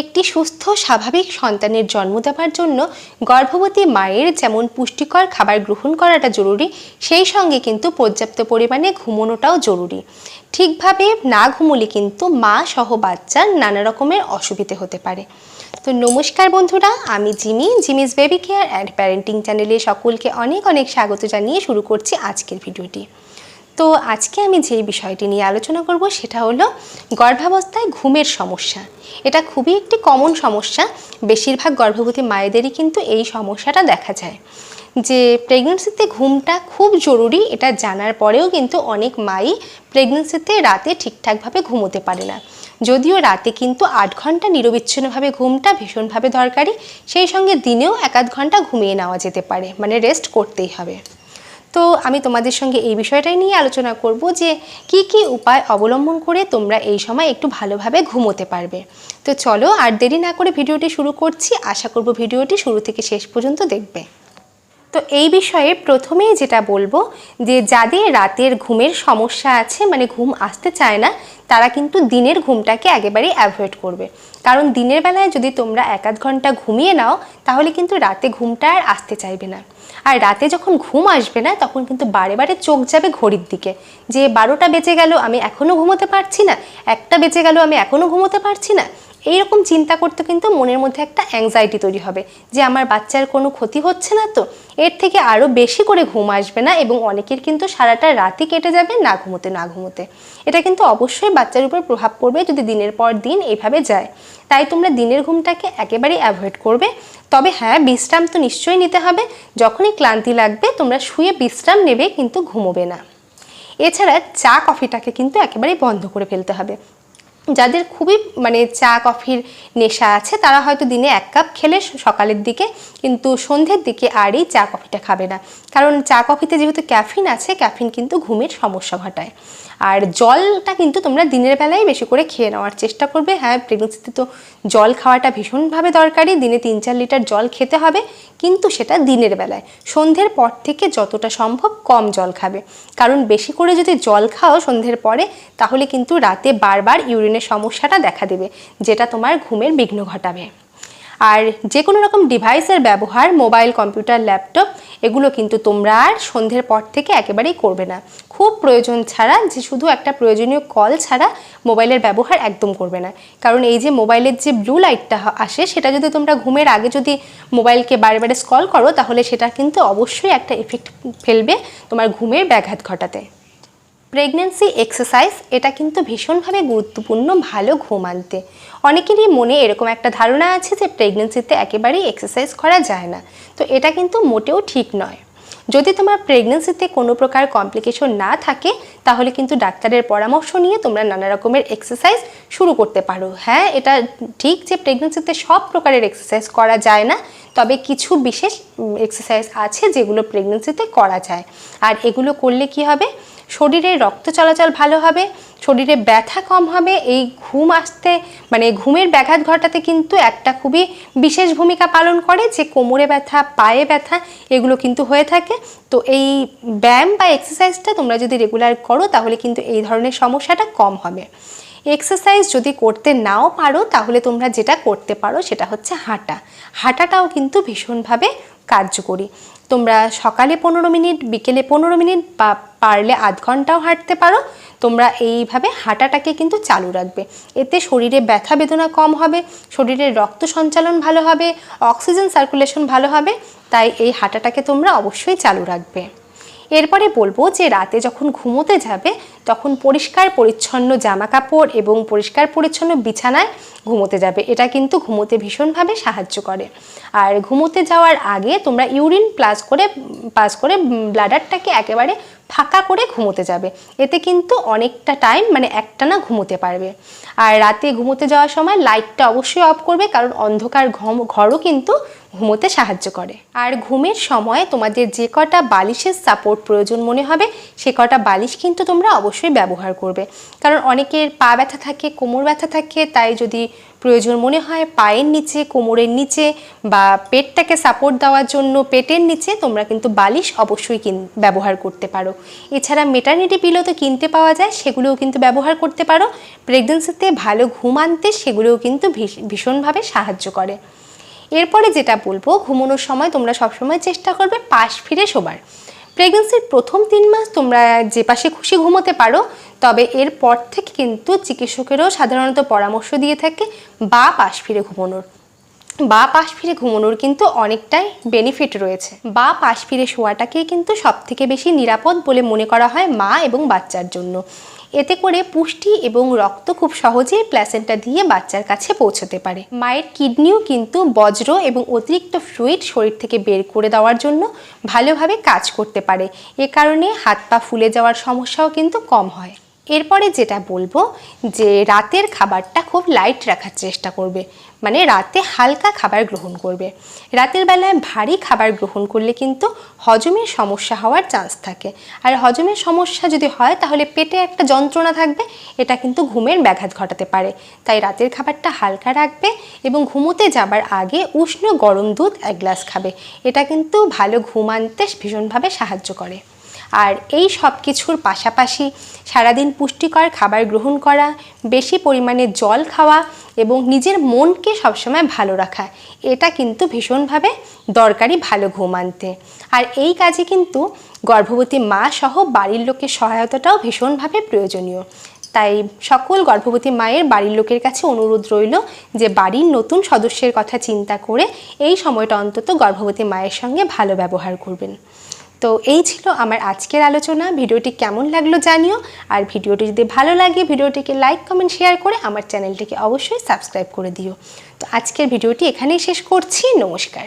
একটি সুস্থ, স্বাভাবিক সন্তানের জন্ম দেওয়ার জন্য গর্ভবতী মায়ের যেমন পুষ্টিকর খাবার গ্রহণ করাটা জরুরি, সেই সঙ্গে কিন্তু পর্যাপ্ত পরিমাণে ঘুমোনোটাও জরুরি। ঠিকভাবে না ঘুমোলে কিন্তু মা সহ বাচ্চার নানা রকমের অসুবিধে হতে পারে। তো নমস্কার বন্ধুরা, আমি Jimmy, Jimmy's baby care and parenting চ্যানেলে সকলকে অনেক অনেক স্বাগত জানিয়ে শুরু করছি আজকের ভিডিওটি। তো আজকে আমি যেই বিষয়টি নিয়ে আলোচনা করব সেটা হলো গর্ভাবস্থায় ঘুমের সমস্যা। এটা খুবই একটি কমন সমস্যা। বেশিরভাগ গর্ভবতী মায়েদেরই কিন্তু এই সমস্যাটা দেখা যায়। যে প্রেগনেন্সিতে ঘুমটা খুব জরুরি, এটা জানার পরেও কিন্তু অনেক মাই প্রেগনেন্সিতে রাতে ঠিকঠাকভাবে ঘুমোতে পারে না। যদিও রাতে কিন্তু আট ঘণ্টা নিরবিচ্ছিন্নভাবে ঘুমটা ভীষণভাবে দরকারি, সেই সঙ্গে দিনেও এক আধ ঘণ্টা ঘুমিয়ে নেওয়া যেতে পারে মানে রেস্ট করতেই হবে। তো আমি তোমাদের সঙ্গে এই বিষয়টাই নিয়ে আলোচনা করব যে কি কি উপায় অবলম্বন করে তোমরা এই সময় একটু ভালোভাবে ঘুমোতে পারবে। তো চলো আর দেরি না করে ভিডিওটি শুরু করছি। আশা করব ভিডিওটি শুরু থেকে শেষ পর্যন্ত দেখবে। তো এই বিষয়ে প্রথমেই যেটা বলব যে যাদের রাতের ঘুমের সমস্যা আছে মানে ঘুম আসতে চায় না, তারা কিন্তু দিনের ঘুমটাকে একেবারেই অ্যাভয়েড করবে। কারণ দিনের বেলায় যদি তোমরা এক আধ ঘণ্টা ঘুমিয়ে নাও, তাহলে কিন্তু রাতে ঘুমটা আর আসতে চাইবে না। আর রাতে যখন ঘুম আসবে না, তখন কিন্তু বারে বারে চোখ যাবে ঘড়ির দিকে। যে বারোটা বেজে গেল, আমি এখনও ঘুমোতে পারছি না, একটা বেজে গেল, আমি এখনও ঘুমোতে পারছি না এইরকম চিন্তা করতে কিন্তু মনের মধ্যে একটা অ্যাংজাইটি তৈরি হবে যে আমার বাচ্চার কোনো ক্ষতি হচ্ছে না তো? এর থেকে আরও বেশি করে ঘুম আসবে না এবং অনেকের কিন্তু সারাটা রাতই কেটে যাবে না ঘুমোতে না ঘুমোতে। এটা কিন্তু অবশ্যই বাচ্চার উপর প্রভাব পড়বে যদি দিনের পর দিন এভাবে যায়। তাই তোমরা দিনের ঘুমটাকে একেবারেই অ্যাভয়েড করবে। তবে হ্যাঁ বিশ্রাম তো নিশ্চয়ই নিতে হবে। যখনই ক্লান্তি লাগবে, তোমরা শুয়ে বিশ্রাম নেবে কিন্তু ঘুমোবে না। এছাড়া চা, কফিটাকে কিন্তু একেবারেই বন্ধ করে ফেলতে হবে। যাদের খুবই মানে চা, কফির নেশা আছে, তারা হয়তো দিনে এক কাপ খেলে সকালের দিকে, কিন্তু সন্ধ্যের দিকে আর এই চা, কফিটা খাবে না। কারণ চা, কফিতে যেহেতু ক্যাফিন আছে, ক্যাফিন কিন্তু ঘুমের সমস্যা ঘটায়। আর জলটা কিন্তু তোমরা দিনের বেলায় বেশি করে খেয়ে নেওয়ার চেষ্টা করবে। হ্যাঁ প্রেগনেন্সিতে তো জল খাওয়াটা ভীষণভাবে দরকারি। দিনে তিন, চার লিটার জল খেতে হবে, কিন্তু সেটা দিনের বেলায়। সন্ধ্যের পর থেকে যতটা সম্ভব কম জল খাবে। কারণ বেশি করে যদি জল খাও সন্ধ্যের পরে, তাহলে কিন্তু রাতে বারবার ইউরিনের সমস্যাটা দেখা দেবে, যেটা তোমার ঘুমের বিঘ্ন ঘটাবে। আর যে কোনো রকম ডিভাইসের ব্যবহার, মোবাইল, কম্পিউটার, ল্যাপটপ, এগুলো কিন্তু তোমরা আর সন্ধ্যের পর থেকে একেবারেই করবে না। খুব প্রয়োজন ছাড়া, যে শুধু একটা প্রয়োজনীয় কল ছাড়া মোবাইলের ব্যবহার একদম করবে না। কারণ এই যে মোবাইলের যে ব্লু লাইটটা আসে, সেটা যদি তোমরা ঘুমের আগে যদি মোবাইলকে বারে বারে স্কল করো, তাহলে সেটা কিন্তু অবশ্যই একটা এফেক্ট ফেলবে তোমার ঘুমের ব্যাঘাত ঘটাতে। প্রেগনেন্সি এক্সারসাইজ এটা কিন্তু ভীষণভাবে গুরুত্বপূর্ণ, ভালো ঘুম আনতে। অনেকেরই মনে এরকম একটা ধারণা আছে যে প্রেগনেন্সিতে একেবারেই এক্সারসাইজ করা যায় না। তো এটা কিন্তু মোটেও ঠিক নয়। যদি তোমার প্রেগনেন্সিতে কোনো প্রকার কমপ্লিকেশন না থাকে, তাহলে কিন্তু ডাক্তারের পরামর্শ নিয়ে তোমরা নানা রকমের এক্সারসাইজ শুরু করতে পারো। হ্যাঁ এটা ঠিক যে প্রেগনেন্সিতে সব প্রকারের এক্সারসাইজ করা যায় না, তবে কিছু বিশেষ এক্সারসাইজ আছে যেগুলো প্রেগনেন্সিতে করা যায়। আর এগুলো করলে কি হবে? শরীরে রক্ত চলাচল ভালো হবে, শরীরে ব্যথা কম হবে, এই ঘুম আসতে মানে ঘুমের ব্যাঘাত ঘটাতে কিন্তু একটা খুবই বিশেষ ভূমিকা পালন করে যে কোমরে ব্যথা, পায়ে ব্যথা, এগুলো কিন্তু হয়ে থাকে। তো এই ব্যায়াম বা এক্সারসাইজটা তোমরা যদি রেগুলার করো, তাহলে কিন্তু এই ধরনের সমস্যাটা কম হবে। এক্সারসাইজ যদি করতে নাও পারো, তাহলে তোমরা যেটা করতে পারো, সেটা হচ্ছে হাঁটা। হাঁটাটাও কিন্তু ভীষণভাবে কার্যকরী। তোমরা সকালে পনেরো মিনিট, বিকেলে পনেরো মিনিট বা পারলে আধ ঘন্টাও হাঁটতে পারো। তোমরা এইভাবে হাঁটাটাকে কিন্তু চালু রাখবে। এতে শরীরে ব্যথা বেদনা কম হবে, শরীরের রক্ত সঞ্চালন ভালো হবে, অক্সিজেন সার্কুলেশন ভালো হবে, তাই এই হাঁটাটাকে তোমরা অবশ্যই চালু রাখবে। এরপরে বলব যে রাতে যখন ঘুমোতে যাবে, তখন পরিষ্কার পরিচ্ছন্ন জামা কাপড় এবং পরিষ্কার পরিচ্ছন্ন বিছানায় ঘুমোতে যাবে। এটা কিন্তু ঘুমোতে ভীষণভাবে সাহায্য করে। আর ঘুমোতে যাওয়ার আগে তোমরা ইউরিন প্লাস করে পাস করে ব্লাডারটাকে একেবারে ফাঁকা করে ঘুমোতে যাবে। এতে কিন্তু অনেকটা টাইম মানে একটানা ঘুমোতে পারবে। আর রাতে ঘুমোতে যাওয়ার সময় লাইটটা অবশ্যই অফ করবে, কারণ অন্ধকার ঘরও কিন্তু ঘুমোতে সাহায্য করে। আর ঘুমের সময় তোমাদের যে কটা বালিশের সাপোর্ট প্রয়োজন মনে হবে, সে কটা বালিশ কিন্তু তোমরা অবশ্যই ব্যবহার করবে। কারণ অনেকের পা ব্যথা থাকে, কোমর ব্যথা থাকে, তাই যদি প্রয়োজন মনে হয় পায়ের নিচে, কোমরের নিচে বা পেটটাকে সাপোর্ট দেওয়ার জন্য পেটের নিচে তোমরা কিন্তু বালিশ অবশ্যই কিন- ব্যবহার করতে পারো। এছাড়া মেটার্নিটি পিলো তো কিনতে পাওয়া যায়, সেগুলোও কিন্তু ব্যবহার করতে পারো। প্রেগনেন্সিতে ভালো ঘুম আনতে সেগুলোও কিন্তু ভীষ- ভীষণভাবে সাহায্য করে। এরপরে যেটা বলব, ঘুমানোর সময় তোমরা সবসময় চেষ্টা করবে পাশ ফিরে শোবার। প্রেগনেন্সির প্রথম তিন মাস তোমরা যে পাশে খুশি ঘুমোতে পারো, তবে এরপর থেকে কিন্তু চিকিৎসকেরও সাধারণত পরামর্শ দিয়ে থাকে বা পাশ ফিরে ঘুমানোর। বা পাশ ফিরে ঘুমানোর কিন্তু অনেকটাই বেনিফিট রয়েছে। বা পাশ ফিরে শোয়াটাকে কিন্তু সব থেকে বেশি নিরাপদ বলে মনে করা হয় মা এবং বাচ্চার জন্য। এতে করে পুষ্টি এবং রক্ত খুব সহজেই প্ল্যাসেন্টা দিয়ে বাচ্চার কাছে পৌঁছতে পারে। মায়ের কিডনিও কিন্তু বজ্র এবং অতিরিক্ত ফ্লুইড শরীর থেকে বের করে দেওয়ার জন্য ভালোভাবে কাজ করতে পারে। এ কারণে হাত পা ফুলে যাওয়ার সমস্যাও কিন্তু কম হয়। এরপরে যেটা বলব যে রাতের খাবারটা খুব লাইট রাখার চেষ্টা করবে। মানে রাতে হালকা খাবার গ্রহণ করবে। রাতের বেলায় ভারী খাবার গ্রহণ করলে কিন্তু হজমের সমস্যা হওয়ার চান্স থাকে। আর হজমের সমস্যা যদি হয়, তাহলে পেটে একটা যন্ত্রণা থাকবে, এটা কিন্তু ঘুমের ব্যাঘাত ঘটাতে পারে। তাই রাতের খাবারটা হালকা রাখবে এবং ঘুমোতে যাবার আগে উষ্ণ গরম দুধ এক গ্লাস খাবে। এটা কিন্তু ভালো ঘুম আনতে ভীষণভাবে সাহায্য করে। আর এই সব কিছুর পাশাপাশি সারাদিন পুষ্টিকর খাবার গ্রহণ করা, বেশি পরিমাণে জল খাওয়া এবং নিজের মনকে সবসময় ভালো রাখা, এটা কিন্তু ভীষণভাবে দরকারি ভালো ঘুম আনতে। আর এই কাজে কিন্তু গর্ভবতী মা সহ বাড়ির লোকের সহায়তাটাও ভীষণভাবে প্রয়োজনীয়। তাই সকল গর্ভবতী মায়ের বাড়ির লোকের কাছে অনুরোধ রইল যে বাড়ির নতুন সদস্যের কথা চিন্তা করে এই সময়টা অন্তত গর্ভবতী মায়ের সঙ্গে ভালো ব্যবহার করবেন। তো এই ছিল আমার আজকের আলোচনা। ভিডিওটি কেমন লাগল জানিও। আর ভিডিওটি যদি ভালো লাগে, ভিডিওটিকে লাইক, কমেন্ট, শেয়ার করে আমার চ্যানেলটিকে অবশ্যই সাবস্ক্রাইব করে দিও। তো আজকের ভিডিওটি এখানেই শেষ করছি। নমস্কার।